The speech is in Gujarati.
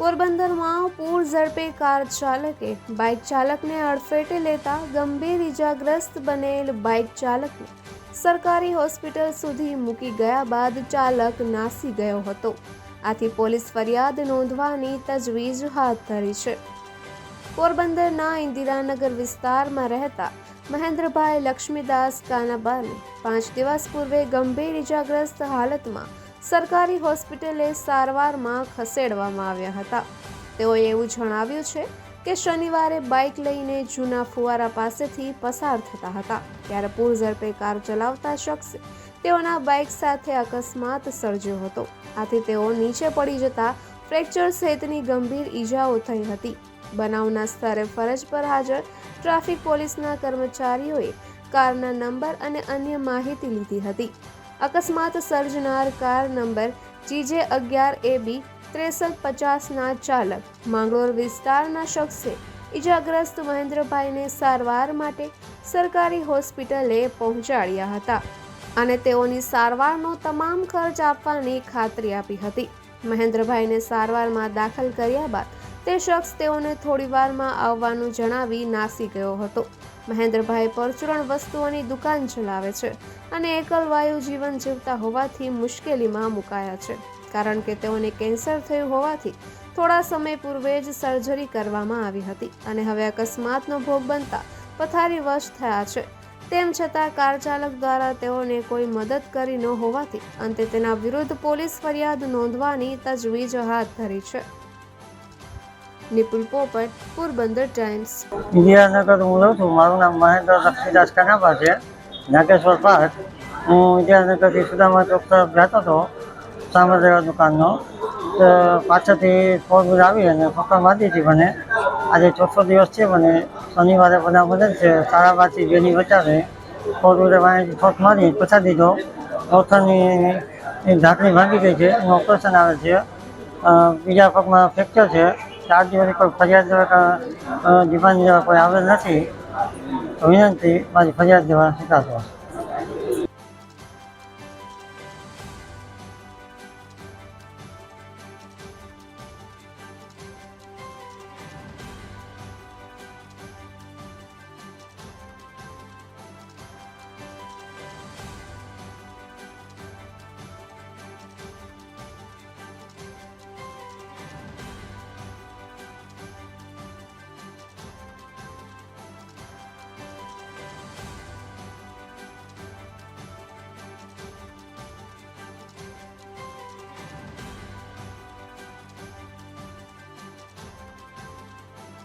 પોરબંદરમાં પૂર ઝડપે કાર ચાલકે. બાઇક ચાલકને અડફેટે લેતા ગંભીર ઇજાગ્રસ્ત બનેલ બાઇક ચાલકને. સરકારી હોસ્પિટલ સુધી મૂકી ગયા બાદ ચાલક નાસી ગયો હતો. આથી પોલીસ ફરિયાદ નોંધવાની તજવીજ હાથ ધરી છે. પોરબંદરના ઇન્દિરાનગર વિસ્તારમાં રહેતા મહેન્દ્રભાઈ લક્ષ્મીદાસ કાનાબાને પાંચ દિવસ પૂર્વે ગંભીર ઇજાગ્રસ્ત હાલતમાં સરકારી હોસ્પિટલે સારવારમાં ખસેડવામાં આવ્યા હતા. તેઓએ એવું જણાવ્યું છે કે શનિવારે બાઇક લઈને જૂના ફુવારા પાસેથી પસાર થતા હતા. ત્યારે પૂર ઝડપે કાર ચલાવતા શખ્સે તેઓના બાઇક સાથે અકસ્માત સર્જ્યો હતો. આથી તેઓ નીચે પડી જતા ફ્રેક્ચર સહિતની ગંભીર ઈજાઓ થઈ હતી. બનાવના સ્તરે ફરજ પર હાજર ટ્રાફિક પોલીસના કર્મચારીઓએ કારના નંબર અને અન્ય માહિતી લીધી હતી. અકસ્માત સર્જનાર કાર નંબર જીજે અગિયાર એ બી ત્રેસઠ પચાસના ચાલક માંગરોળ વિસ્તારના શખ્સે ઇજાગ્રસ્ત મહેન્દ્રભાઈને સારવાર માટે સરકારી હોસ્પિટલે પહોંચાડ્યા હતા અને તેઓની સારવારનો તમામ ખર્ચ આપવાની ખાતરી આપી હતી. મહેન્દ્રભાઈને સારવારમાં દાખલ કર્યા બાદ તે શખ્સ તેઓને થોડીવારમાં આવવાનું જણાવી નાસી ગયો હતો. મહેન્દ્રભાઈ પરચુરણ વસ્તુઓની દુકાન ચલાવે છે અને એકલવાયુ જીવન જીવતા હોવાથી મુશ્કેલીમાં મુકાયા છે. કારણ કે તેઓને કેન્સર થયું હોવાથી થોડા સમય પૂર્વે જ સર્જરી કરવામાં આવી હતી અને હવે અકસ્માતનો ભોગ બનતા પથારી વશ થયા છે. તેમ છતાં કાર ચાલક દ્વારા તેઓને કોઈ મદદ કરી ન હોવાથી અંતે તેના વિરુદ્ધ પોલીસ ફરિયાદ નોંધવાની તજવીજ હાથ ધરી છે. નિપુલ પોપટ, પોરબંદર ટાઈમ્સ. ઇન્દિરાનગર હું રહું છું. મારું નામ મહેન્દ્ર લક્ષ્મીદાસ કનાભા છે. નાગેશ્વર પાઠ હું ઇન્દિરાનગરથી સુદામા ચોક તરફ જતો હતો સામરદેવા દુકાનનો. તો પાછળથી ફોર વ્હીલ આવી અને પકડ મારી હતી મને આજે ચોથો દિવસ છે મને શનિવારે બધા બદલ છે. બારથી બેની વચ્ચે ફોર વ્હીલર વાંચી ઠોક મારી પછા દીધો. ઓથરની ઢાંકણી ભાંગી ગઈ છે. એનું ઓપરેશન આવે છે. બીજા પગમાં ફ્રેક્ચર છે. ચાર દિવસની કોઈ ફરિયાદ દેવા ડિમાન્ડ દેવા કોઈ આવેલ નથી વિનંતી, મારી ફરિયાદ દેવા સ્વીકારતો